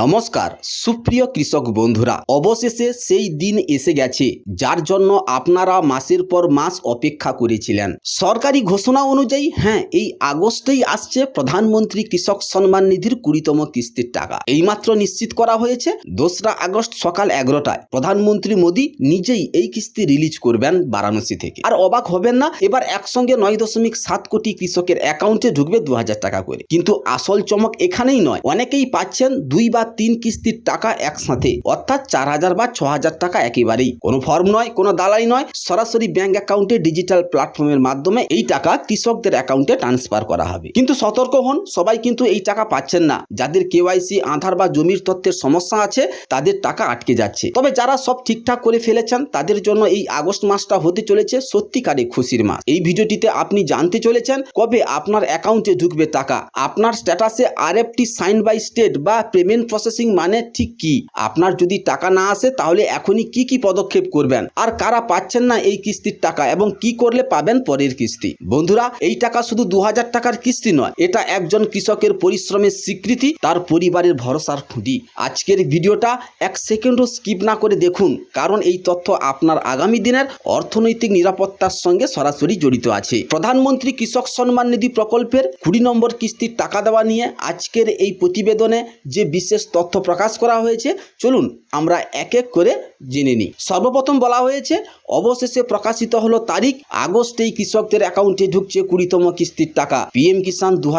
নমস্কার, সুপ্রিয় কৃষক বন্ধুরা। অবশেষে সেই দিন এসে গেছে, যার জন্য আপনারা মাসের পর মাস অপেক্ষা করেছিলেন। সরকারি ঘোষণা অনুযায়ী হ্যাঁ এই আগস্টেই আসছে প্রধানমন্ত্রী কৃষক সম্মান নিধির কুড়িতম কিস্তির টাকা। এইমাত্র নিশ্চিত করা হয়েছে, দোসরা আগস্ট সকাল এগারোটায় প্রধানমন্ত্রী মোদী নিজেই এই কিস্তি রিলিজ করবেন বারাণসী থেকে। আর অবাক হবেন না, এবার একসঙ্গে নয় দশমিক সাত কোটি কৃষকের অ্যাকাউন্টে ঢুকবে দু হাজার টাকা করে। কিন্তু আসল চমক এখানেই নয়, অনেকেই পাচ্ছেন দুই বা তিন কিস্তির টাকা একসাথে, অর্থাৎ চার হাজার বা ছ হাজার টাকা একেবারেই। কোনো ফর্ম নয়, কোনো দালাই নয়, সরাসরি ব্যাংক অ্যাকাউন্টে ডিজিটাল প্ল্যাটফর্মের মাধ্যমে এই টাকা কৃষকদের অ্যাকাউন্টে ট্রান্সফার করা হবে। কিন্তু সতর্ক হন, সবাই কিন্তু এই টাকা পাচ্ছেন না। যাদের কেওয়াইসি আধার বা জমির তথ্যের সমস্যা আছে, তাদের টাকা আটকে যাচ্ছে। তবে যারা সব ঠিকঠাক করে ফেলেছেন, তাদের জন্য এই আগস্ট মাসটা হতে চলেছে সত্যিকারে খুশির মাস। এই ভিডিওটিতে আপনি জানতে চলেছেন কবে আপনার অ্যাকাউন্টে ঢুকবে টাকা। আপনার স্ট্যাটাসে আরএফটি সাইন বাই স্টেট বা পেমেন্ট প্রসেসিং মানে ঠিক কি? আপনার যদি টাকা না আসে, তাহলে এখনই কি কি পদক্ষেপ করবেন? আর কারা পাচ্ছেন না এই কিস্তির টাকা এবং কি করলে পাবেন পরের কিস্তি? বন্ধুরা, এই টাকা শুধু দু হাজার টাকার কিস্তি নয়, এটা একজন কৃষকের পরিশ্রমের স্বীকৃতি, তার পরিবারের ভরসার খুঁটি। আজকের ভিডিওটা এক সেকেন্ডও স্কিপ না করে দেখুন, কারণ এই তথ্য আপনার আগামী দিনের অর্থনৈতিক নিরাপত্তার সঙ্গে সরাসরি জড়িত আছে। প্রধানমন্ত্রী কৃষক সম্মান নিধি প্রকল্পের কুড়ি নম্বর কিস্তির টাকা দেওয়া নিয়ে আজকের এই প্রতিবেদনে যে বিশেষ তথ্য প্রকাশ করা হয়েছে। চলুন আমরা এক এক করে জেনে নিই। সর্বপ্রথম বলা হয়েছে, অবশেষে প্রকাশিত হলো তারিখ। আগস্টেই কৃষকদের অ্যাকাউন্টে ঢুকছে কুড়িতম কিস্তির টাকা। পিএম কিষাণ দু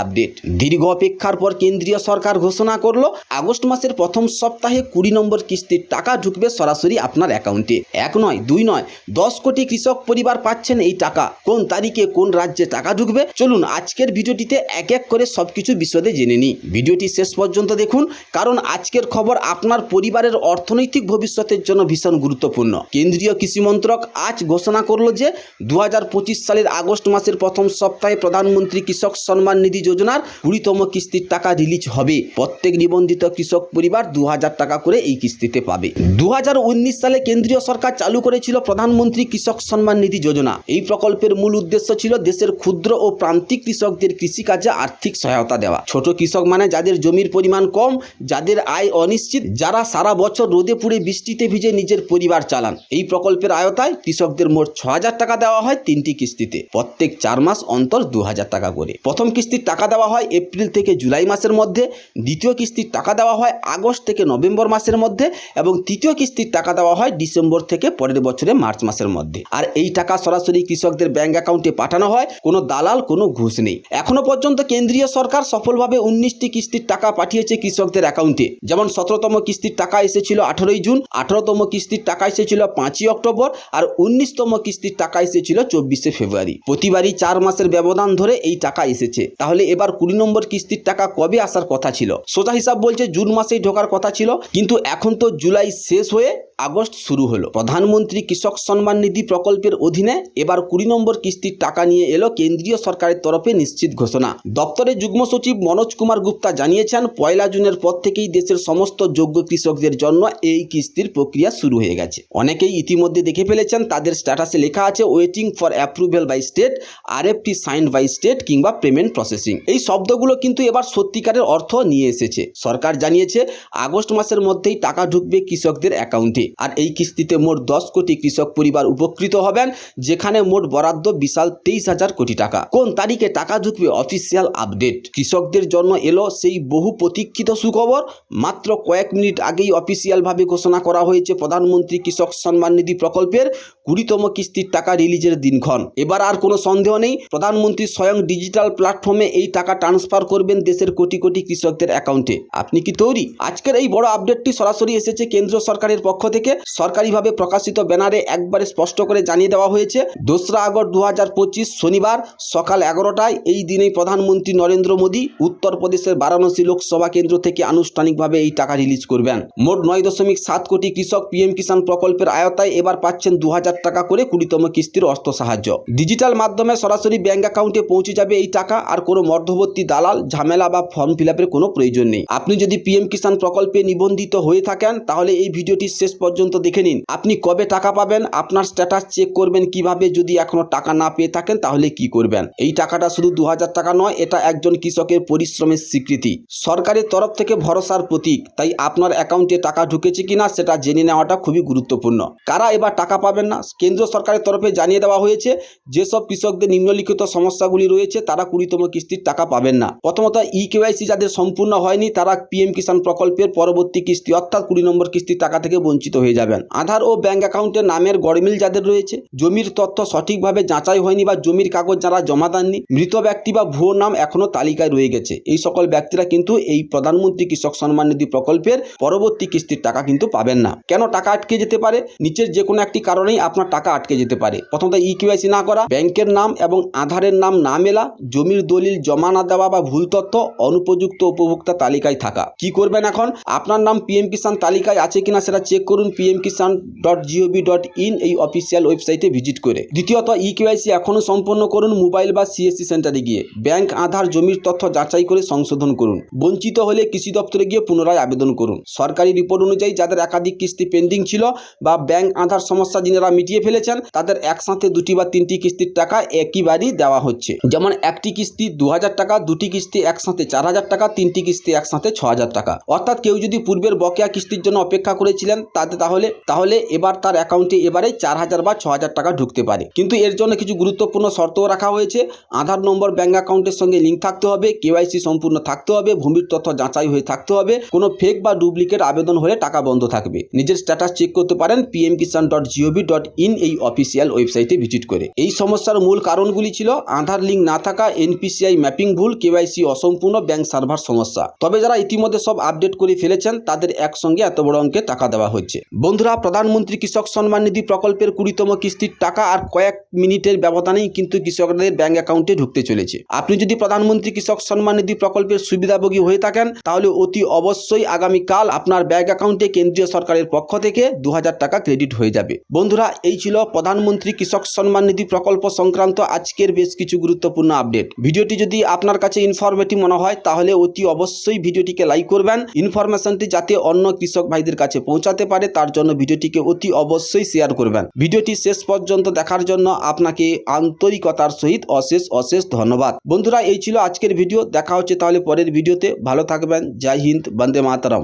আপডেট। দীর্ঘ অপেক্ষার পর কেন্দ্রীয় সরকার ঘোষণা করল, আগস্ট মাসের প্রথম সপ্তাহে কুড়ি নম্বর কিস্তির টাকা ঢুকবে সরাসরি আপনার অ্যাকাউন্টে। এক নয়, দুই নয়, দশ কোটি কৃষক পরিবার পাচ্ছেন এই টাকা। কোন তারিখে কোন রাজ্যে টাকা ঢুকবে? চলুন আজকের ভিডিওটিতে এক এক করে সবকিছু বিশদে জেনে নিই। ভিডিওটি শেষ পর্যন্ত দেখুন, কারণ আজকের খবর আপনার পরিবারের অর্থনৈতিক ভবিষ্যতের জন্য ভীষণ গুরুত্বপূর্ণ। কেন্দ্রীয় কৃষি মন্ত্রক আজ ঘোষণা করল যে দু হাজার পঁচিশ সালের আগস্ট মাসের প্রথম সপ্তাহে প্রধানমন্ত্রী কৃষক সম্মান নিধি যোজনার কুড়িতম কিস্তির টাকা রিলিজ হবে। প্রত্যেক নিবন্ধিত কৃষক পরিবার দু হাজার টাকা করে এই কিস্তিতে পাবে। দু হাজার উনিশ সালে কেন্দ্রীয় সরকার চালু করেছিল প্রধানমন্ত্রী কৃষক সম্মান নিধি যোজনা। এই প্রকল্পের মূল উদ্দেশ্য ছিল দেশের ক্ষুদ্র ও প্রান্তিক কৃষকদের কৃষিকাজে আর্থিক সহায়তা দেওয়া। ছোট কৃষক মানে যাদের জমির পরিমাণ কম, যাদের আয় অনিশ্চিত, যারা সারা বছর রোদে পুড়ে বৃষ্টিতে ভিজে নিজের পরিবার চালান। এই প্রকল্পের আয়তায় কৃষকদের মোট ছ হাজার টাকা দেওয়া হয় তিনটি কিস্তিতে। প্রত্যেক চার মাস অন্তর দু হাজার টাকা করে। প্রথম কিস্তির টাকা দেওয়া হয় এপ্রিল থেকে জুলাই মাসের মধ্যে। দ্বিতীয় কিস্তির টাকা দেওয়া হয় আগস্ট থেকে নভেম্বর মাসের মধ্যে এবং তৃতীয় কিস্তির টাকা দেওয়া হয় ডিসেম্বর থেকে পরের বছরে মার্চ মাসের মধ্যে। আর এই টাকা সরাসরি কৃষকদের ব্যাংক অ্যাকাউন্টে পাঠানো হয়, কোনো দালাল, কোনো ঘুষ নেই। এখনও পর্যন্ত কেন্দ্রীয় সরকার সফলভাবে উনিশটি কিস্তির টাকা পাঠিয়েছে কৃষকদের অ্যাকাউন্টে। যেমন সতেরোতম কিস্তির টাকা এসেছিল আঠেরোই জুন, আঠারোতম কিস্তির টাকা এসেছিল পাঁচই অক্টোবর আর উনিশতম কিস্তির টাকা এসেছিল চব্বিশে ফেব্রুয়ারি। প্রতিবারই চার মাসের ব্যবধান ধরে এই টাকা এসেছে। তাহলে এবার কুড়ি নম্বর কিস্তির টাকা কবে আসার কথা ছিল? সোজা হিসাব বলছে জুন মাসেই ঢোকার কথা ছিল, কিন্তু এখন তো জুলাই শেষ হয়ে আগস্ট শুরু হলো। প্রধানমন্ত্রী কৃষক সম্মান নিধি প্রকল্পের অধীনে এবার কুড়ি নম্বর কিস্তির টাকা নিয়ে এলো কেন্দ্রীয় সরকারের তরফে নিশ্চিত ঘোষণা। দপ্তরের যুগ্ম সচিব মনোজ কুমার গুপ্তা জানিয়েছেন, পয়লা জুনের পর থেকেই দেশের সমস্ত যোগ্য কৃষকদের জন্য এই কিস্তির প্রক্রিয়া শুরু হয়ে গেছে। অনেকেই ইতিমধ্যে দেখে ফেলেছেন, তাদের স্ট্যাটাসে লেখা আছে waiting for approval by state R FT sign by state কিংবা পেমেন্ট প্রসেসিং এই শব্দগুলো কিন্তু এবার সত্যিকারের অর্থ নিয়ে এসেছে। সরকার জানিয়েছে, আগস্ট মাসের মধ্যেই টাকা ঢুকবে কৃষকদের অ্যাকাউন্টে। আর এই কিস্তিতে মোট দশ কোটি কৃষক পরিবার উপকৃত হবেন, যেখানে মোট বরাদ্দ বিশাল তেইশ হাজার কোটি টাকা। কোন তারিখে টাকা ঢুকবে, অফিসিয়াল আপডেট। কৃষকদের জন্য এলো সেই বহু প্রতীক্ষিত সুখবর। মাত্র কয়েক মিনিট আগেই অফিসিয়ালভাবে ঘোষণা করা হয়েছে প্রধানমন্ত্রী কৃষক সম্মান নিধি প্রকল্পের। কুড়িতম কিস্তির টাকা রিলিজের দিনক্ষণ। এবার আর কোনো সন্দেহ নেই, প্রধানমন্ত্রী স্বয়ং ডিজিটাল প্ল্যাটফর্মে এই টাকা ট্রান্সফার করবেন দেশের কোটি কোটি কৃষকদের অ্যাকাউন্টে। আপনি কি তৈরি? আজকের এই বড় আপডেটটি সরাসরি এসেছে কেন্দ্র সরকারের পক্ষ থেকে। সরকারিভাবে প্রকাশিত ব্যানারে একবারে স্পষ্ট করে জানিয়ে দেওয়া হয়েছে, দোসরা আগস্ট দু পঁচিশ শনিবার সকাল এগারোটায় এই দিনেই প্রধানমন্ত্রী নরেন্দ্র মোদী উত্তরপ্রদেশের বারাণসী লোকসভা কেন্দ্র থেকে আনুষ্ঠানিকভাবে এই টাকা রিলিজ করবেন। মোট নয় দশমিক সাত কোটি কৃষক পিএম কিষাণ প্রকল্পের আয়তায় এবার পাচ্ছেন দু হাজার টাকা করে কুড়িতম কিস্তির অর্থ সাহায্য। ডিজিটাল মাধ্যমে সরাসরি ব্যাংক অ্যাকাউন্টে পৌঁছে যাবে এই টাকা আর কোনো মধ্যবর্তী দালাল, ঝামেলা বা ফর্ম ফিল কোনো প্রয়োজন নেই। আপনি যদি পিএম কিষাণ প্রকল্পে নিবন্ধিত হয়ে থাকেন, তাহলে এই ভিডিওটি শেষ পর্যন্ত দেখে নিন। আপনি কবে টাকা পাবেন, আপনার স্ট্যাটাস চেক করবেন কীভাবে যদি এখনও টাকা না পেয়ে থাকেন, তাহলে কি করবেন? এই টাকাটা শুধু দু হাজার টাকা নয়, এটা একজন কৃষকের পরিশ্রমের স্বীকৃতি। সরকারের তরফ থেকে ভরসার প্রতীক, তাই আপনার অ্যাকাউন্টে টাকা ঢুকেছে কিনা, সেটা জেনে নেওয়াটা খুবই গুরুত্বপূর্ণ। কারা এবার টাকা পাবেন না? কেন্দ্র সরকারের তরফে জানিয়ে দেওয়া হয়েছে, যেসব কৃষকদের নিম্নলিখিত সমস্যাগুলি রয়েছে, তারা কুড়িতম কিস্তির টাকা পাবেন না। প্রথমত ই কেওয়াইসি যাদের সম্পূর্ণ হয়নি, তারা পিএম কিষাণ প্রকল্পের পরবর্তী কিস্তি, অর্থাৎ কুড়ি নম্বর কিস্তির টাকা থেকে বঞ্চিত হয়ে যাবেন। আধার ও ব্যাংক অ্যাকাউন্টের নামের গড়মিল যাদের রয়েছে, জমির তথ্য সঠিকভাবে যাচাই হয়নি বা জমির কাগজ যারা জমা দেননি, মৃত ব্যক্তি বা ভুয়ো নাম এখনও তালিকায় রয়ে গেছে। এই সকল ব্যক্তিরা কিন্তু এই প্রধানমন্ত্রী কৃষক সম্মান নিধি প্রকল্পের পরবর্তী কিস্তির টাকা কিন্তু পাবেন না। কেন টাকা আটকে যেতে পারে? নিচের যে কোনো একটি কারণেই আপনার টাকা আটকে যেতে পারে। প্রথমত ই কেওয়াইসি না করা, ব্যাংকের নাম এবং আধারের নাম না মেলা, জমির দলিল জমা না দেওয়া বা ভুল তথ্য অনুপযুক্ত উপভোক্তা তালিকায় থাকা। কি করবেন এখন? আপনার নাম পিএম কিষাণ তালিকায় আছে কিনা সেটা চেক করুন PM Kisan dot GOV dot in এই অফিসিয়াল ওয়েবসাইটে ভিজিট করে। দ্বিতীয়ত ই কেওয়াইসি এখনও সম্পন্ন করুন মোবাইল বা সিএসসি সেন্টারে গিয়ে। ব্যাংক, আধার, জমির তথ্য যাচাই করে সংশোধন করুন। বঞ্চিত হলে কৃষি দপ্তরে গিয়ে পুনরায় আবেদন করুন। সরকারি রিপোর্ট অনুযায়ী যাদের একাধিক কিস্তি পেন্ডিং ছিল বা ব্যাংক, আধার সমস্যা যিনারা মিটিয়ে ফেলেছেন, তাদের একসাথে দুটি বা তিনটি কিস্তির টাকা একইবারই দেওয়া হচ্ছে। যেমন একটি কিস্তি দু হাজার টাকা, দুটি কিস্তি একসাথে চার হাজার টাকা, তিনটি কিস্তি একসাথে ছ হাজার টাকা। অর্থাৎ কেউ যদি পূর্বের বকেয়া কিস্তির জন্য অপেক্ষা করেছিলেন, তাতে তাহলে তাহলে এবার তার অ্যাকাউন্টে এবারে চার হাজার বা ছ হাজার টাকা ঢুকতে পারে। কিন্তু এর জন্য কিছু গুরুত্বপূর্ণ শর্তও রাখা হয়েছে। আধার নম্বর, ব্যাঙ্ক অ্যাকাউন্টের সঙ্গে লিঙ্ক থাকতে হবে, কেওয়াইসি সম্পূর্ণ থাকতে হবে, ভূমির তথ্য যাচাই হয়ে থাকতে হবে, কোনো ফেক বা ডুপ্লিকেট আবেদন হলে টাকা বন্ধ থাকবে। নিজের স্ট্যাটাস চেক করতে পারেন PM Kisan dot GOV dot in এই অফিসিয়াল ওয়েবসাইটে ভিজিট করে। এই সমস্যার মূল কারণগুলি ছিল আধার লিঙ্ক না থাকা এনপিসিআই ম্যাপিং ভুল কেওয়াইসি অসম্পূর্ণ ব্যাংক সার্ভার সমস্যা। তবে যারা ইতিমধ্যে সব আপডেট করে ফেলেছেন, তাদের একসঙ্গে এত বড় অঙ্কে টাকা দেওয়া হচ্ছে। বন্ধুরা, প্রধানমন্ত্রী কৃষক সম্মান নিধি প্রকল্পের কুড়িতম কিস্তির টাকা আর কয়েক মিনিটের ব্যবধানেই কিন্তু কৃষকদের ব্যাংক অ্যাকাউন্টে ঢুকতে চলেছে। আপনি যদি প্রধানমন্ত্রী কৃষক সম্মান নিধি প্রকল্পের সুবিধাভোগী হয়ে থাকেন, তাহলে অতি অবশ্যই আগামীকাল আপনার ব্যাংক অ্যাকাউন্টে কেন্দ্রীয় সরকারের পক্ষ থেকে দু হাজার টাকা ক্রেডিট হয়ে যাবে। বন্ধুরা এই ছিল প্রধানমন্ত্রী কৃষক সম্মান নিধি প্রকল্প সংক্রান্ত আজকের বেশ কিছু গুরুত্বপূর্ণ আপডেট। ভিডিওটি যদি আপনার কাছে ইনফরমেটিভ মনে হয়, তাহলে অতি অবশ্যই ভিডিওটিকে লাইক করবেন। ইনফরমেশনটি যাতে অন্য কৃষক ভাইদের কাছে পৌঁছাতে পারে, তার জন্য ভিডিওটিকে অতি অবশ্যই শেয়ার করবেন। ভিডিওটি শেষ পর্যন্ত দেখার জন্য আপনাকে আন্তরিকতার সহিত অশেষ অশেষ ধন্যবাদ। বন্ধুরা, এই ছিল আজকের ভিডিও। দেখা হচ্ছে তাহলে পরের ভিডিওতে। ভালো থাকবেন। জয় হিন্দ। বন্দে মাতরম।